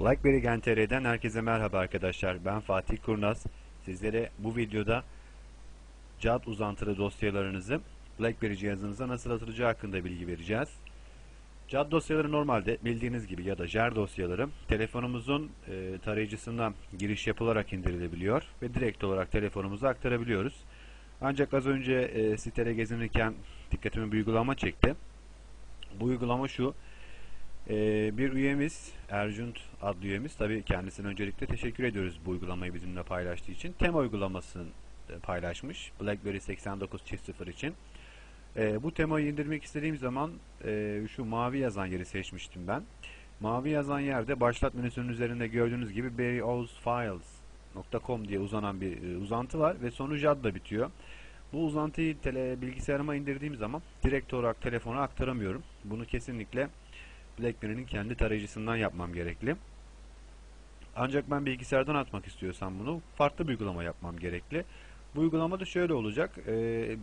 BlackBerry Gen TR'den herkese merhaba arkadaşlar. Ben Fatih Kurnaz. Sizlere bu videoda CAD uzantılı dosyalarınızı BlackBerry cihazınıza nasıl atılacağı hakkında bilgi vereceğiz. CAD dosyaları normalde bildiğiniz gibi ya da JAR dosyaları telefonumuzun e, tarayıcısından giriş yapılarak indirilebiliyor ve direkt olarak telefonumuza aktarabiliyoruz. Ancak az önce e, sitede gezinirken dikkatimi bir uygulama çekti. Bu uygulama şu. Ee, bir üyemiz, Ercünt adlı üyemiz, tabii kendisine öncelikle teşekkür ediyoruz bu uygulamayı bizimle paylaştığı için. Tema uygulamasını paylaşmış BlackBerry 89.0 için. Ee, bu temayı indirmek istediğim zaman e, şu mavi yazan yeri seçmiştim ben. Mavi yazan yerde başlat menüsünün üzerinde gördüğünüz gibi berryozfiles.com diye uzanan bir e, uzantı var ve sonu JAD'la bitiyor. Bu uzantıyı tele, bilgisayarıma indirdiğim zaman direkt olarak telefona aktaramıyorum. Bunu kesinlikle BlackBerry'nin kendi tarayıcısından yapmam gerekli. Ancak ben bilgisayardan atmak istiyorsam bunu farklı bir uygulama yapmam gerekli. Bu uygulama da şöyle olacak. E,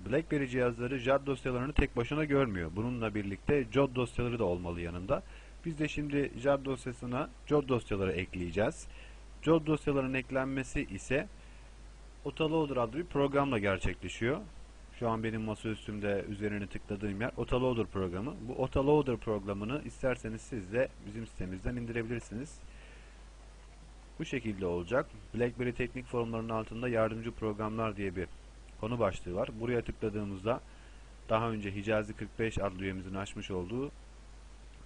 BlackBerry cihazları JAD dosyalarını tek başına görmüyor. Bununla birlikte JOD dosyaları da olmalı yanında. Biz de şimdi JAD dosyasına JOD dosyaları ekleyeceğiz. JOD dosyaların eklenmesi ise Autoloader adlı bir programla gerçekleşiyor. Şu an benim masa üstümde üzerine tıkladığım yer Autoloader programı. Bu Autoloader programını isterseniz siz de bizim sitemizden indirebilirsiniz. Bu şekilde olacak. BlackBerry teknik forumlarının altında yardımcı programlar diye bir konu başlığı var. Buraya tıkladığımızda daha önce Hicazi 45 adlı üyemizin açmış olduğu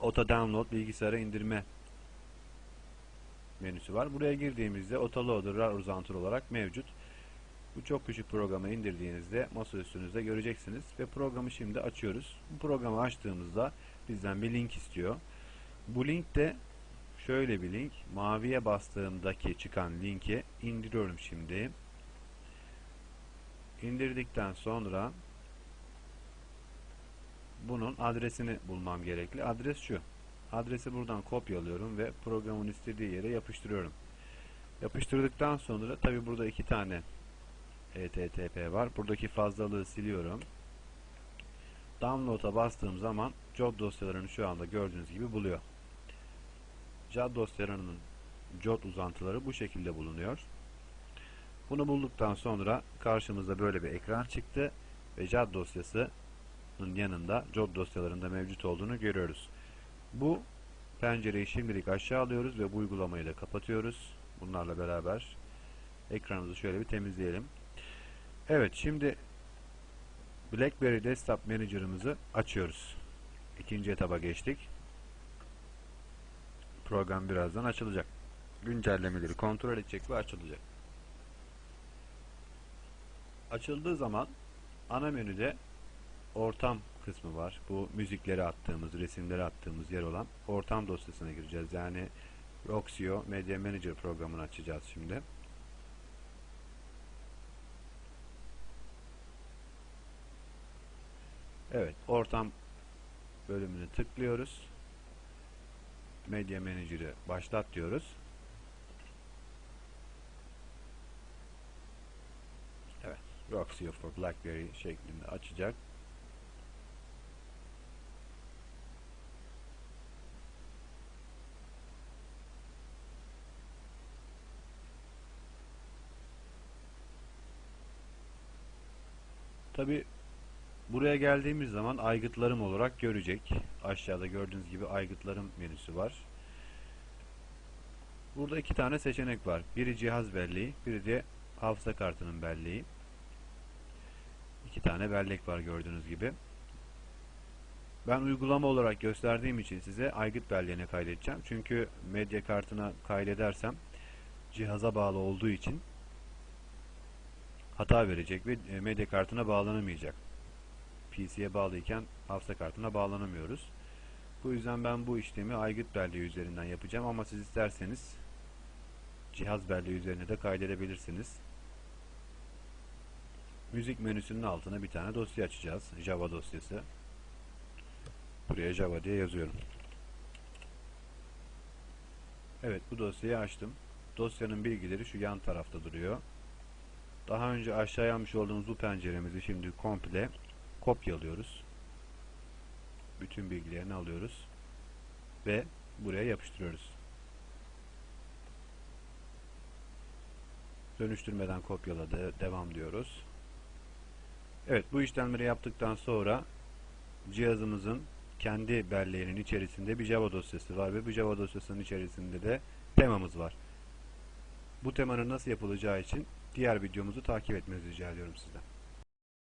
Auto Download bilgisayara indirme menüsü var. Buraya girdiğimizde Autoloader uzantılı olarak mevcut. Bu çok küçük programı indirdiğinizde masa üstünüzde göreceksiniz ve programı şimdi açıyoruz. Bu programı açtığımızda bizden bir link istiyor. Bu link de şöyle bir link. Maviye bastığımdaki çıkan linki indiriyorum şimdi. İndirdikten sonra bunun adresini bulmam gerekli. Adres şu. Adresi buradan kopyalıyorum ve programın istediği yere yapıştırıyorum. Yapıştırdıktan sonra tabi burada iki tane HTTP var. Buradaki fazlalığı siliyorum. Download'a bastığım zaman JOT dosyalarını şu anda gördüğünüz gibi buluyor. JOT dosyalarının JOT uzantıları bu şekilde bulunuyor. Bunu bulduktan sonra karşımıza böyle bir ekran çıktı ve JOT dosyasının yanında JOT dosyalarında mevcut olduğunu görüyoruz. Bu pencereyi şimdilik aşağı alıyoruz ve bu uygulamayı da kapatıyoruz. Bunlarla beraber ekranımızı şöyle bir temizleyelim. Evet şimdi BlackBerry Desktop Manager'ımızı açıyoruz. İkinci etaba geçtik. Program birazdan açılacak. Güncellemeleri kontrol edecek ve açılacak. Açıldığı zaman ana menüde ortam kısmı var. Bu müzikleri attığımız, resimleri attığımız yer olan ortam dosyasına gireceğiz. Yani Roxio Media Manager programını açacağız şimdi. Evet, ortam bölümünü tıklıyoruz. Media Manager'ı başlat diyoruz. Evet, Roxio for BlackBerry şeklinde açacak. Tabi Buraya geldiğimiz zaman aygıtlarım olarak görecek. Aşağıda gördüğünüz gibi aygıtlarım menüsü var. Burada iki tane seçenek var. Biri cihaz belleği, biri de hafıza kartının belleği. İki tane bellek var gördüğünüz gibi. Ben uygulama olarak gösterdiğim için size aygıt belleğine kaydedeceğim. Çünkü medya kartına kaydedersem cihaza bağlı olduğu için hata verecek ve medya kartına bağlanamayacak. PC'ye bağlıyken hafıza kartına bağlanamıyoruz. Bu yüzden ben bu işlemi aygıt belleği üzerinden yapacağım ama siz isterseniz cihaz belleği üzerine de kaydedebilirsiniz. Müzik menüsünün altına bir tane dosya açacağız. Java dosyası. Buraya Java diye yazıyorum. Evet bu dosyayı açtım. Dosyanın bilgileri şu yan tarafta duruyor. Daha önce aşağıya almış olduğumuz bu penceremizi şimdi komple kopyalıyoruz. Bütün bilgilerini alıyoruz ve buraya yapıştırıyoruz. Dönüştürmeden kopyaladı. Devam diyoruz. Evet bu işlemleri yaptıktan sonra cihazımızın kendi belleğinin içerisinde bir Java dosyası var ve bu Java dosyasının içerisinde de temamız var. Bu temanın nasıl yapılacağı için diğer videomuzu takip etmenizi rica ediyorum sizden.